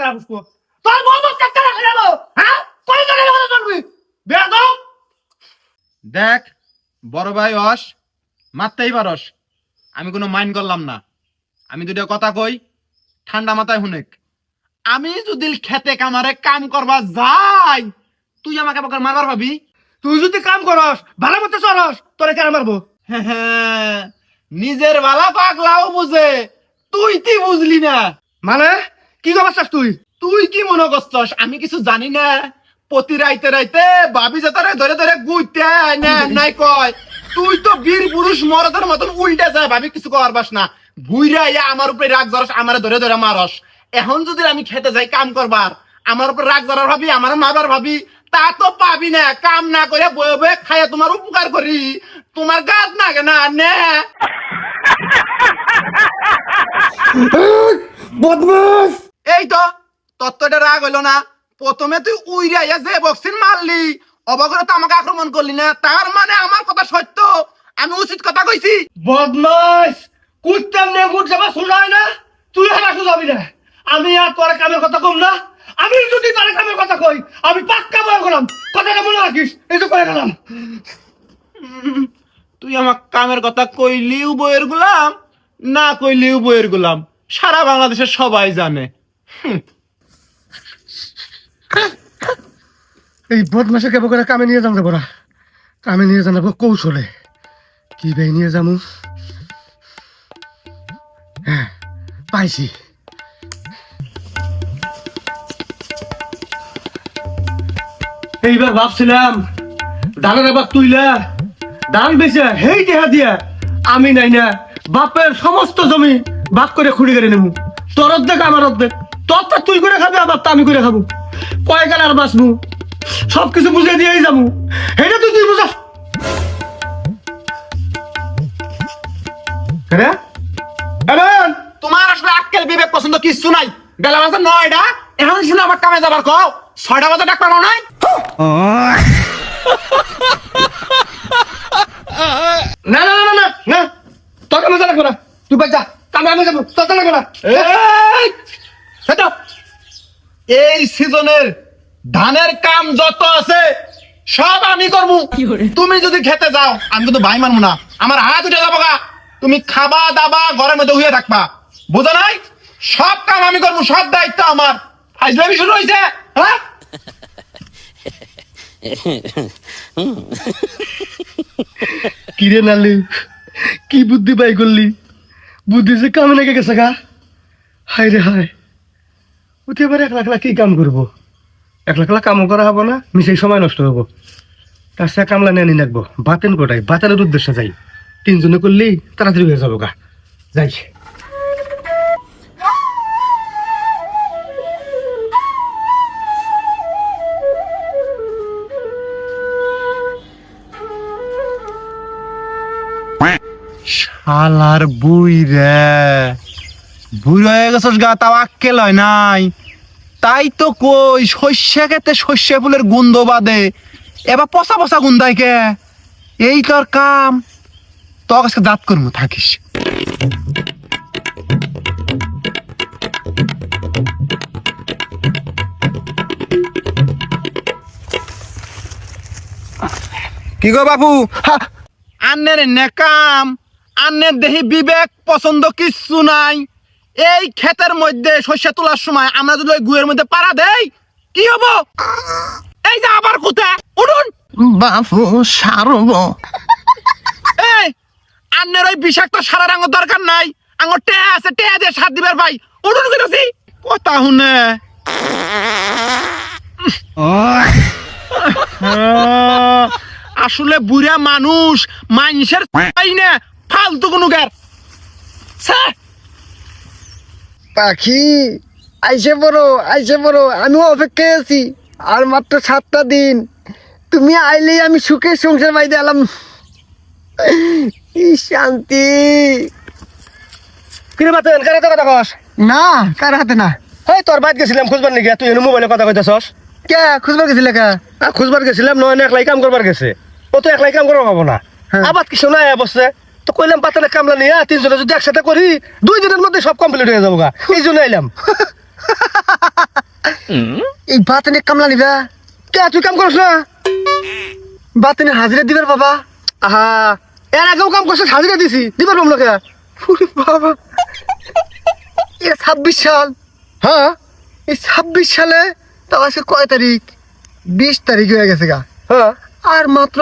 কাকড়া পুষ্প তোর কাকড়া খেয়ে যাব হ্যাঁ তুই কেন কথা চলবি বেয়াদব দেখ বড় ভাই অস মারতেই পারস। আমি কোনো মাইন্ড করলাম না। আমি দুটো কথা কই ঠান্ডা মাথায় হুনেক আমি যদি খেতে কামারে কাম করবা যাই তুই আমাকে বকার মারবার ভাবি? তুই যদি কাম করস ভালো মতো চলস তোরে কেন মারবো? হ্যাঁ, নিজের বালা পাগলাও বুঝে তুই কি বুঝলি না? মানে? কি চাস তুই? তুই কি মনে করছস? আমি কিছু জানি না। প্রতি রাইতে রাইতে ভাবি যেতারে ধরে ধরে গুইতে নাই কয়। তুই তো বীর পুরুষ মরদের মতন উল্টে যায়, ভাবি, কিছু করবাস না। বুইরা ইয়া আমার উপরে রাগ জরস আমার ধরে ধরে মারস। এখন যদি আমি খেতে যাই, কাম করবার। আমার উপরে রাগ জরার ভাবি, আমার মারবার ভাবি, তা তো পাবি না। কাম না করে বয়ে বয়ে খাইয়া তোমার উপকার করি। তোমার গাছ না কেনা নে। বদমাস! এই তো তত্ত্বটা রাগ হইল না। প্রথমে তুই উইরা ইয়া যে বক্সিন মারলি অবাকরে তো আমাকে আক্রমণ করলি না। তার মানে আমার কথা সত্য আমি উচিত কথা কইছি। বদমাস কুত্তার নিয়ে মুখ যাবা শোনায় না। তুই হারা শুধাবি না। আমি আর তোর কামের কথা কম না। আমি যদি তোর কামের কথা কই আমি পাক্কা বয় করলাম কথাটা মনে রাখিস এই তো করে গেলাম। তুই আমার কামের কথা কইলিও বইয়ের গুলাম না কইলিও বইয়ের গুলাম। সারা বাংলাদেশের সবাই জানে। এই বদমাসে কেবল করে কামে নিয়ে যাম যাব না কামে নিয়ে জানাব কৌশলে। কি ভাই নিয়ে যাব হ্যাঁ পাইছি। এইবার ভাবছিলাম ধানের এবার তুইলা। ধান বেচে হেই দেহা দিয়া, আমি নাই না, বাপের সমস্ত জমি বাপ করে খুঁড়ি করে নেব তোর অর্ধেক, আমার অর্ধেক। তোর তা তুই করে খাবি আবার আমি করে খাব। কয় কাল আর বাঁচবো? সবকিছু বুঝে দিয়েই যাব। এটা তুই তুই বুঝাস। তোমার আসলে আক্কেল বিবেক পছন্দ কিচ্ছু নাই। বেলা বাজে নয়টা এখন শুনে আমার কামে যাবার কও? ছয়টা বাজে ডাক্তার নাই? না না না না না না। তোকে মজা লাগবে না। তুই যা। কামে আমি যাব। তোর লাগবে না। এই, সিজনের ধানের কাম যত আছে সব আমি করব। তুমি যদি খেতে যাও আমি কিন্তু ভাই মানবো না। আমার হাত উঠে যাব গা। তুমি খাবা দাবা ঘরের মধ্যে হয়ে থাকবা। বুঝো নাই? সব কাম আমি করব সব দায়িত্ব আমার। আজলামি শুরু হয়েছে হ্যাঁ? কিরে নালি কি বুদ্ধি পাই করলি? বুদ্ধি যে কামে লেগে গেছে গা। হাই রে হাই উঠে এবার একলা একলা কি কাম করব? একলা একলা কামও করা হব না, মিশে সময় নষ্ট হব। তার সাথে কামলা নিয়ে আনি লাগবো। বাতেন কোটাই বাতেনের উদ্দেশ্যে যাই। তিনজনে করলেই তাড়াতাড়ি হয়ে যাব গা। যাই। শালার বুই রে। বুড়ি হয়ে গেছস গা তাও আক্কেল হয় নাই। তাই তো কই শস্য খেতে শস্য ফুলের গন্ধ বাদে। এবার পচা পচা গুন্দাই কে? এই তোর কাম। তোর কাছে জাত করব থাকিস। কি গো বাবু আন্নের নেকাম আন্নের দেহি বিবেক পছন্দ কিচ্ছু নাই। এই ক্ষেতের মধ্যে শস্য তোলার সময় আমরা যদি ওই গুয়ের মধ্যে পাড়া দেই কি হব? এই যে আবার কোথায় উঠুন। বাপু সারব। এই আন্নের ওই বিষাক্ত সারা আঙর দরকার নাই। আঙর টে আছে টে দিয়ে সাত দিবার ভাই। উঠুন কেছি কথা শুনে। আসলে বুড়া মানুষ মানুষের ফালতু কোনো গার ছ্যা, পাখি আইসে পড়ো আইসে পড়ো আমিও অপেক্ষায় আছি। আর মাত্র সাতটা দিন। তুমি আইলেই আমি সুখের সংসার বাইতে এলাম। কি শান্তি। কিরে বাতেন কারে তো কথা কস? না কার হাতে না? এই তোর বাইত গেছিলাম খুঁজবার নাকি তুই এনে মোবাইলে কথা কইতাছস? কে খুঁজবার গেছিলে কা? খুঁজবার গেছিলাম নয় না একলাই কাম করবার গেছে। ও তো একলাই কাম করব পাবো না। হ্যাঁ। আবার কিছু নাই বসছে তো কইলাম পাতালে কামলা নিয়ে তিনজনে যদি একসাথে করি দুই দিনের মধ্যে সব কমপ্লিট হয়ে যাব গা এই জন্য এলাম এই বাতেনে কামলা নিবা? কে তুই কাম করছ না? বাতেনে হাজিরা দিবার বাবা। আহা এর আগেও কাম করছিস হাজিরা দিছি দিবার পাবো না কে ওরে বাবা। এটা ছাব্বিশ সাল। হ্যাঁ? এই ছাব্বিশ সালে তাও আজকে কয় তারিখ? বিশ তারিখ হয়ে গেছে গা। হ্যাঁ। আর মাত্র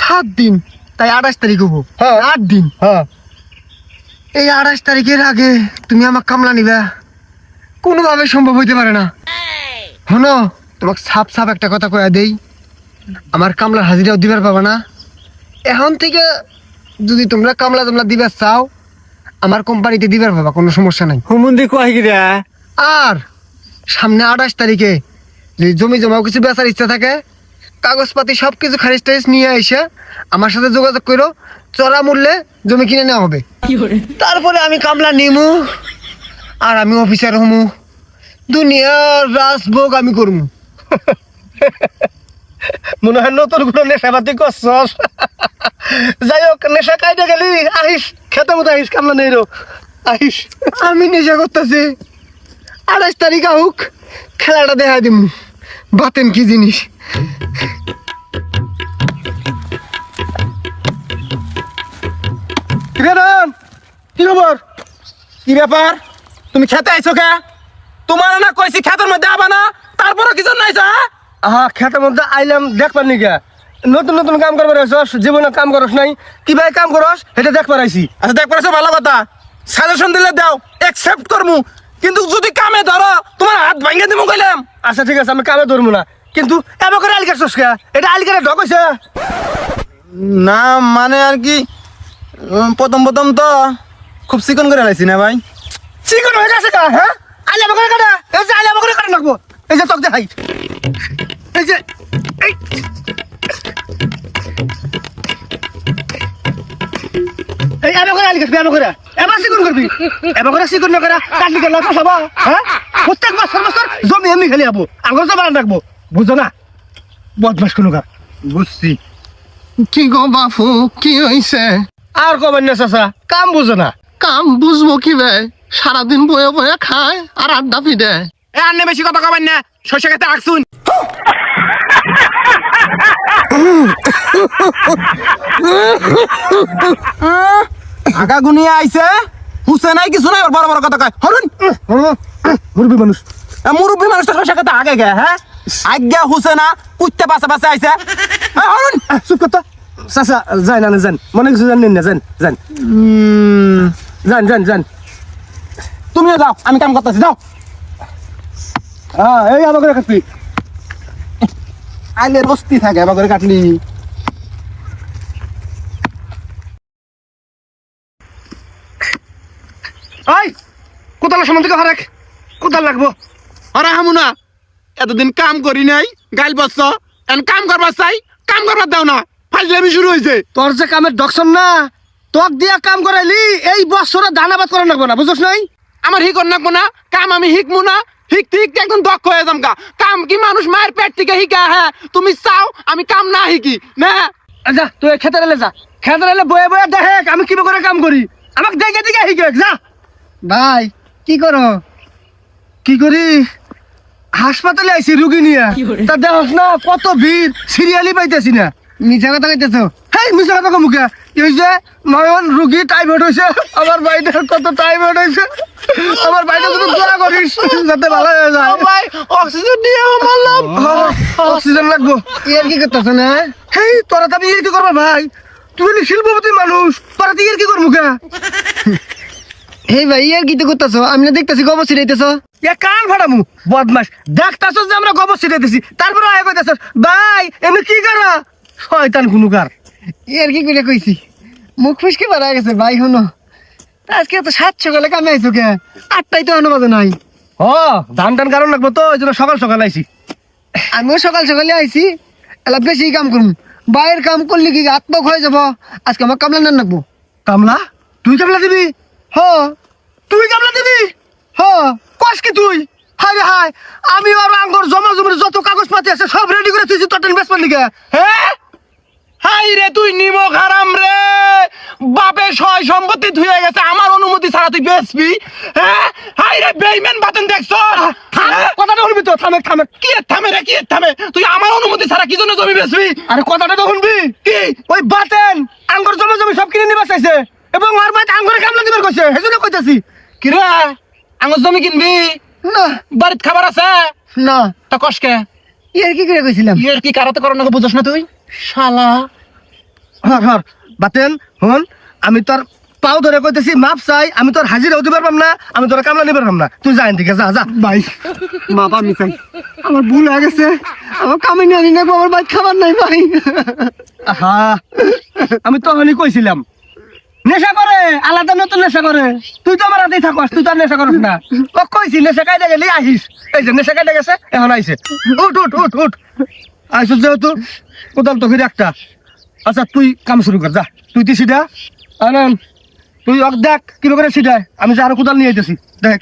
সাত দিন। তাই আঠাশ তারিখ হব। হ্যাঁ। আট দিন। হ্যাঁ। এই আঠাশ তারিখের আগে তুমি আমার কামলা নিবা। কোনোভাবে সম্ভব হইতে পারে না। হনো তোমাকে সাপ সাপ একটা কথা কয়া দেই। আমার কামলার হাজিরাও দিবার পাবা না। এখন থেকে যদি তোমরা কামলা তোমরা দিবার চাও আমার কোম্পানিতে দিবার পাবা কোনো সমস্যা নাই। হুমুন্দি কয় গিরা আর সামনে আঠাশ তারিখে যদি জমি জমাও কিছু বেচার ইচ্ছা থাকে কাগজপাতি সব কিছু খারিজ টারিজ নিয়ে এসে আমার সাথে যোগাযোগ করো চড়া মূল্যে জমি কিনে নেওয়া হবে। তারপরে আমি কামলা নিমু আর আমি অফিসার হমু। দুনিয়ার রাজভোগ আমি করমু। মনে হয় নতুন কোনো নেশাপাতি করছস। যাই হোক নেশা কাইতে গেলি। আহিস খেতে মতো আহিস কামলা নেই রো। আহিস। আমি নেশা করতেছি। আড়াইশ তারিখ হোক খেলাটা দেখা দিমু। বাতেন কি জিনিস? কি ব্যাপার? তুমি খেতে আইছো কে? তোমার না কইছি খেতের মধ্যে আবা না তারপরে হ্যাঁ খেতের মধ্যে আইলাম দেখবার নতুন নতুন কাম করবার জীবনে কাম করস নাই। কীভাবে কাম করস? এটা দেখবার আইছি। আচ্ছা দেখ পড়েছো ভালো কথা। সাজেশন দিলে দাও একসেপ্ট করমু। কিন্তু যদি কামে ধরো, তোমার হাত ভাঙে দিমু কইলাম। আচ্ছা ঠিক আছে, আমি কামে ধরবো না। কিন্তু এবার করে আলকার কে এটা আলকারে ঢক হইছে। না মানে আর কি প্রথম প্রথম তো খুব চিকন করে লাইছি না ভাই। চিকন হয়ে গেছে কা হ্যাঁ? আইলে আমার করে কাটা। এই যে আইলে আমার করে কাটা রাখব এই যে চক দেখাই। এই যে এই। এই এবার করে আলকার এবার করে এবার চিকন করবি। এবার করে চিকন না করে কাটলি গেল হ্যাঁ? প্রত্যেক বছর বছর জমি এমনি খেলে যাব তো বানান রাখব। বুঝো না বদমাস কোনো কার বুঝছি কি গো বাপু কি হইছে আর কবেন না চাচা কাম বুঝো না কাম বুঝব কি বে সারাদিন বয়ে বয়ে খায় আর আড্ডা পিটে এ আর বেশি কথা কবেন না শস্য খেতে আকছুন আগা গুনিয়ে আইছে হুসে নাই কিছু নাই বড় বড় কথা কয় হরুন মুরবি মানুষ এ মুরব্বী মানুষটা শস্য খেতে আগে গে হ্যাঁ আজ্ঞা হুসে না কুত্তে পাশে পাশে আইছে। হরুন চুপ করতো চাচা না না যান। মনে কিছু জানেন না যান যান। যান যান যান। তুমিও যাও আমি কাম করতেছি যাও। হ্যাঁ এই আমাকে কাটবি আইলে রস্তি থাকে করে কাটলি। সামান থেকে হরেক কোথাল লাগবো। হামুনা! এতদিন কাম করি নাই গাইল বসছ। এখন কাম করবার চাই কাম করবার দাও না। ফাজলামি শুরু হয়েছে তোর যে কামের দক্ষণ না তোক দিয়া কাম করাইলি এই বছরে দানাবাদ করা লাগবো না বুঝছ নাই? আমার হিক নাকবো না কাম আমি হিকমু না। হিকতে হিকতে একদম দক্ষ হয়ে যাম গা কাম কি মানুষ মায়ের পেট থেকে হিকা হ্যাঁ? তুমি চাও আমি কাম না হিকি না? যা তুই খেতে রেলে যা। খেতে রেলে বয়ে বয়ে দেখ আমি কি করে কাম করি। আমাকে দেখে দেখে শিখে যা। ভাই কি করো? কি করি? হাসপাতালে আইছি রুগী নিয়ে। তা দেখ না কত ভিড় সিরিয়ালি পাইতেছি না। মিছা কথা কইতেছো? হেই মিশা কথা কমুকে এই যে নয়ন রুগী টাইফয়েড হয়েছে আমার বাড়িতে কত টাইফয়েড হয়েছে আমার বাড়িতে যদি দোয়া করিস যাতে ভালো হয়ে যায়। ভাই অক্সিজেন দিয়ে মারলাম হ্যাঁ, অক্সিজেন লাগবো। এর কি করতেছো না? হেই তোরা তো আমি ইয়ে কি করব ভাই? তুই হলি শিল্পপতি মানুষ তোরা তুই ইয়ে কি করব কে এই ভাই এর কি করতেছো? আমি না দেখতেছি গোবর ছিড়াইতেছো এ কান ফাড়ামু বদমাস। দেখতাছস যে আমরা গোবর ছিটে দিছি তারপরে আয় কইতাছস ভাই এমনি কি করা? শয়তান কুনুকার এর কি করে কইছি? মুখ ফুসকে বাড়া গেছে ভাই হনো আজকে তো সাত সকালে কামে আইছো কে? আটটাই তো বাজে নাই। ও ধান টান কারণ লাগবো তো এই জন্য সকাল সকাল আইছি। আমিও সকাল সকালে আইছি। এলা বেশি কাম করুম। বাইরের কাম করলে কি হাত পাক হয়ে যাব? আজকে আমার কামলা না রাখব কামলা? তুই কামলা দিবি? হ তুই কামলা দিবি? হ কস কি তুই? হাই রে হাই আমি আর আঙ্গর জমা জমির যত কাগজ পাতি আছে সব রেডি করে তুই তোর টেন লিগে হ্যাঁ হাই রে তুই নিমক হারাম রে। বাপে সয় সম্পত্তি ধুয়ে গেছে আমার অনুমতি ছাড়া তুই বেচবি? হ্যাঁ হাই রে বেইমেন বাতন দেখছ? হ্যাঁ? কথাটা শুনবি তো থামে থামে। কি থামে রে কি থামে? তুই আমার অনুমতি ছাড়া কি জন্য জমি বেচবি? আরে কথাটা তো শুনবি। কি? ওই বাতেন আঙ্গুর জমি জমি সব কিনে নিবা চাইছে এবং ওর বাড়িতে আঙ্গুরে কামলা দিবার কইছে সেজন্য কইতাছি। কি রে আঙ্গুর জমি কিনবি? না। বাড়িতে খাবার আছে? না। তা কষ্টকে ইয়ার কি করে কইছিলাম? ইয়ের কি কারাতে করো না বুঝছ না তুই? শালা। হর হর বাতেন হন আমি তোর পাও ধরে কইতেছি মাপ চাই আমি তোর হাজিরাও দিবার পারলাম না আমি তোর কামলা নিবার পারলাম না। তুই যা এদিকে যা যা। ভাই মা পাবি চাই। আমার ভুল হয়ে গেছে। আমার কামে নিয়ে আনি না আমার ভাই খাবার নাই ভাই। আহা আমি তো হলি কইছিলাম। নেশা করে আলাদা নতুন নেশা করে। তুই তো আমার হাতেই থাকস তুই তো আর নেশা করিস না। ও কইছি নেশা কাইদা গেলি আহিস এই যে নেশা কাইদা গেছে এখন আইছে। উঠ উঠ উঠ উঠ। আইস যেহেতু কোদাল তো ফিরে একটা। আচ্ছা তুই কাম শুরু কর যা। তুই তুই সিধা। আনন্দ তুই অক দেখ কীভাবে করে সিধায়। আমি যে আরও কোদাল নিয়ে আইতেছি দেখ।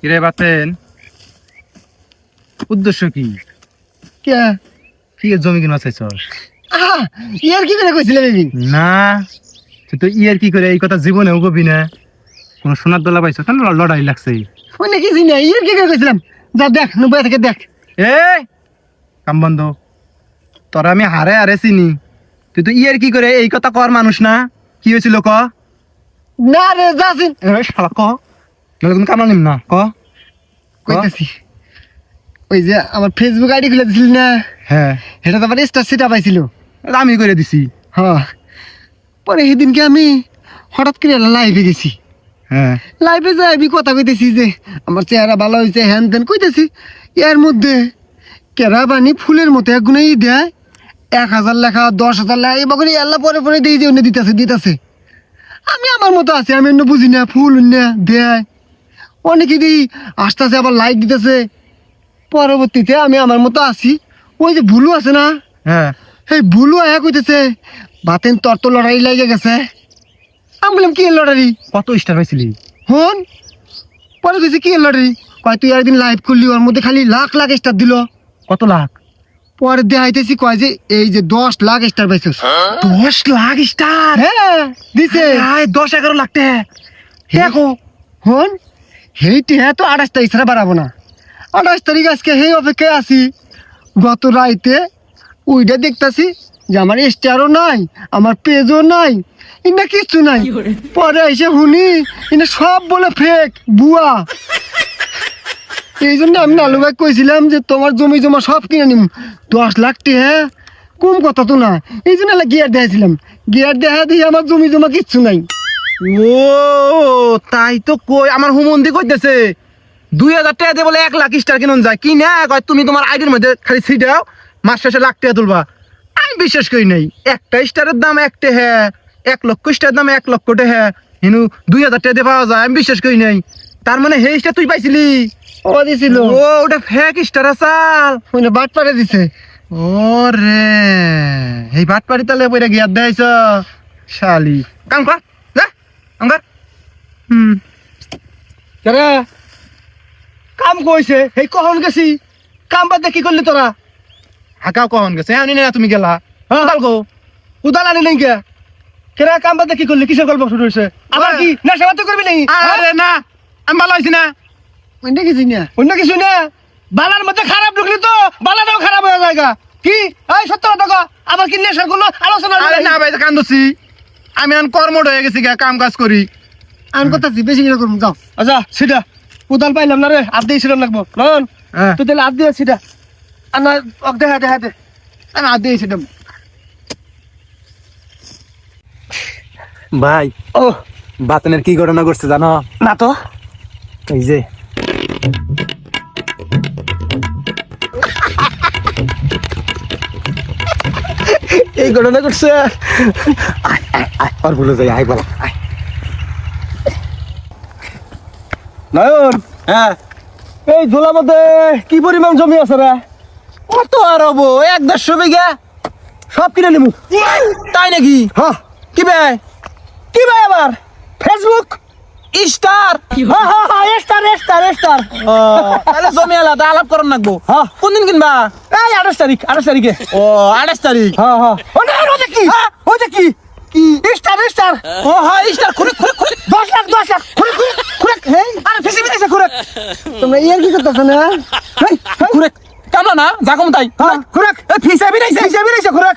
কিরে বাতেন? উদ্দেশ্য কি? কে? কি এর জমি কিনা চাইছস? ইয়ার কি করে কইছিলাম এদিন না তুই তো ইয়ের কি করে? এই কথা জীবনেও কবি না। কোন সোনার দলা পাইছ? তাহলে লড়াই লাগছে? ওই নাকি চিনি? ইয়ার কি করে কইছিলাম? যা দেখ নব্বই থেকে দেখ। এ কাম বন্ধ। তোরা আমি হারে হারে চিনি। তুই তো ইয়ের কি করে? এই কথা কর মানুষ না। কি হয়েছিল ক? না রে যাসিন শালা ক? নাহলে তুমি কামলা নিম না। ক? কইতাছি। ওই যে আমার ফেসবুক আইডি খুলে দিছিলি না? হ্যাঁ। এটা তো আমার স্টার সেটা পাইছিল। আমি করে দিছি। হ্যাঁ পরে সেদিনকে আমি হঠাৎ করে লাইভে গেছি। হ্যাঁ। লাইভে যাই আমি কথা কইতেছি যে আমার চেহারা ভালো হয়েছে হ্যান ত্যান কইতেছি। এর মধ্যে কেরা বানি ফুলের মতো এক গুণেই দেয়। এক হাজার লেখা দশ হাজার লেখা এবার করে আল্লাহ পরে পরে দিয়ে যে অন্য দিতেছে দিতেছে। আমি আমার মতো আছি আমি অন্য বুঝি না ফুল অন্য দেয়। অনেকে দিই আস্তে আস্তে আবার লাইক দিতেছে। পরবর্তীতে আমি আমার মতো আছি। ওই যে ভুলু আছে না? হ্যাঁ। এই ভুলু আয়া কইতেছে বাতেন তোর তো লড়াই লাগে গেছে। আমি বললাম কি লড়াই কত স্টার পাইছিলি? হন? পরে কইছে কি লড়াই কয় তুই একদিন লাইভ করলি ওর মধ্যে খালি লাখ লাখ স্টার দিল। কত লাখ? পরে দেখাইতেছি কয় যে এই যে দশ লাখ স্টার পাইছিস। দশ লাখ স্টার হ্যাঁ দিছে। দশ এগারো লাখ টাকা দেখো হন? হেইটি হ্যাঁ তো আঠাশ তারিখ ছাড়া বাড়াবো না। আঠাশ তারিখ আজকে সেই অপেক্ষায় আছি। গত রাইতে ওইটা দেখতাছি যে আমার স্টারও নাই আমার পেজও নাই ইনা কিচ্ছু নাই। পরে এসে শুনি ইনা সব বলে ফেক বুয়া এই জন্য আমি নালু ভাই কইছিলাম যে তোমার জমি জমা সব কিনে নিম। দশ লাখ হ্যাঁ কম কথা তো না। এই জন্য গিয়ার দেখাইছিলাম। গিয়ার দেখা দিয়ে আমার জমি জমা কিচ্ছু নাই। ও তাই তো কই আমার হুমন্দি কইতেছে। দুই হাজার টাকা দিয়ে বলে এক লাখ স্টার কিনুন যায়। কি না? কয় তুমি তোমার আইডির মধ্যে খালি ছিটাও মাস শেষে লাখ টাকা তুলবা। আমি বিশ্বাস করি নাই। একটা স্টারের দাম একটা হ্যাঁ এক লক্ষ স্টারের দাম এক লক্ষ টাকা হ্যাঁ হিনু দুই হাজার টাকা দিয়ে পাওয়া যায় আমি বিশ্বাস করি নাই। তার মানে হে স্টার তুই পাইছিলি? ও দিছিল। ও ওটা ফেক স্টার আসাল। ওই বাট পাড়ে দিছে। ও রে এই ভাত পাড়ি তাহলে বইরা গিয়ার দেখাইছ শালি। কাম কর যা কাম কর। হুম। কেরে? কাম কইছে সেই কখন গেছি? কাম বাদ কি করলি তোরা? হাকাও কখন গেছে? আনি না তুমি গেলা। হ্যাঁ কাল গো। উদাল আনি নাই কে কেরা কাম বাদ কি করলি? কিসের গল্প শুরু হয়েছে আবার কি? নেশা বাদ করবি নাকি? আরে না আমি ভালো আছি না। ওইটা কিছু না। অন্য কিছু না? বালার মধ্যে খারাপ ঢুকলি তো? বালাটাও খারাপ হয়ে যায় গা। কি? এই সত্য কথা আবার কি নেশার কোনো আলোচনা আরে না ভাই কান্দছি আমি এখন কর্মড হয়ে গেছি গা কাম কাজ করি। আমি কথা বেশি করে করুন যাও। আচ্ছা সিধা। উদাল পাইলাম না রে আপ দিয়ে ছিলাম লাগবো। নন হ্যাঁ। তুই তাহলে আপ দিয়ে সিধা আর না অক দেখা দেখা দে। আমি আপ দিয়ে ছিলাম। ভাই ও। বাতনের কি ঘটনা করছে জানো? না তো। এই যে। এই ঘটনা করছে আয় আয় আর ভুলে যাই আই বলা নয়ন হ্যাঁ। এই ঝোলার মধ্যে কি পরিমাণ জমি আছে রে? কত আর হব? এক দেড়শো বিঘা? সব কিনে নিমু। তাই নাকি? হ্যাঁ। কি ভাই কি ভাই আবার? ফেসবুক স্টার হ্যাঁ হ্যাঁ হ্যাঁ স্টার স্টার স্টার তাহলে জমি আলাদা আলাপ করার নাকবো হ্যাঁ। কোন দিন কিনবা? এই আঠাশ তারিখ আঠাশ তারিখে। ও আঠাশ তারিখ? হ্যাঁ হ্যাঁ। ওটা ওটা কি? ওটা কি? কি? স্টার স্টার ও হয় স্টার খুলে খুলে খুলে। দশ লাখ দশ লাখ। খুলে খুলে খুলে হেই আরে ফেসে ফেসে খুলে তোমরা ইয়ার কি করতেছ না? হেই হেই। খুলে কামলা না জাগম তাই। হ্যাঁ খুরাক ফিসা বিরাইছে ফেসে বেরিয়েছে খুরাক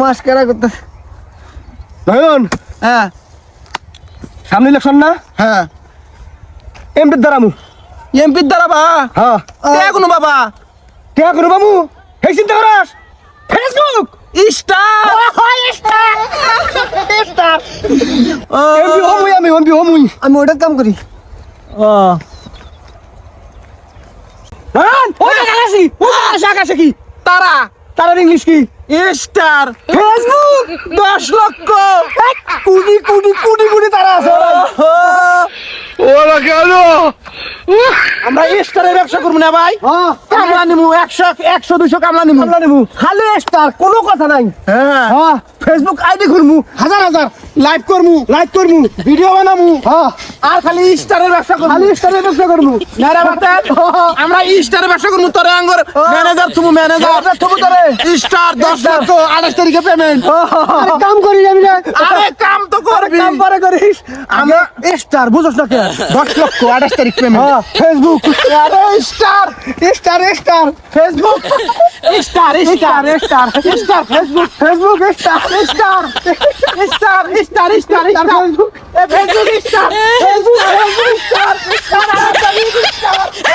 মাস্কারা করতেছে। নয়ন হ্যাঁ। সামনে ইলেকশন না? হ্যাঁ। এমপির দ্বারামু। এমপির দ্বারা বা হ্যাঁ কোনো বাবা? কে করু বাবু? এই চিন্তা করাস ফেসবুক স্টার! এমপি হমুই আমি এমপি হমুই। আমি ওটার কাম করি। আকাশি ওই আকাশে আকাশে কি? তারা তার ইংলিশ কি? স্টার। ফেসবুক দশ লক্ষ। কুড়ি কুড়ি কুড়ি কুড়ি তারা আছে ওরা কেন? আমরা স্টারের ব্যবসা করব না ভাই। হ্যাঁ। কামলা একশো একশো দুশো কামলা নেব খালি স্টার কোনো কথা নাই। হ্যাঁ। হ্যাঁ ফেসবুক আইডি খুলমু। হাজার হাজার। লাইভ করমু লাইভ করমু ভিডিও বানামু। হ্যাঁ। আর খালি স্টারের ব্যবসা করব। খালি স্টারের ব্যবসা করমু মেরা বাতেন আমরা স্টারের ব্যবসা করব তোরে আঙ্গর। ম্যানেজার তুমি ম্যানেজার। তুমি তোরে। স্টার দশ লক্ষ আঠাশ তারিখে পেমেন্ট আরে কাম করি যাবি না। আরে কাম তো করবি। কাম পরে করিস। আমরা স্টার বুঝছ না কে? দশ লক্ষ আঠাশ তারিখ পেমেন্ট ফেসবুক আরে star star star Facebook star star star star Facebook Facebook star star star star star Facebook Facebook star star star Jesus, I want you to stop. God, I want you to stop.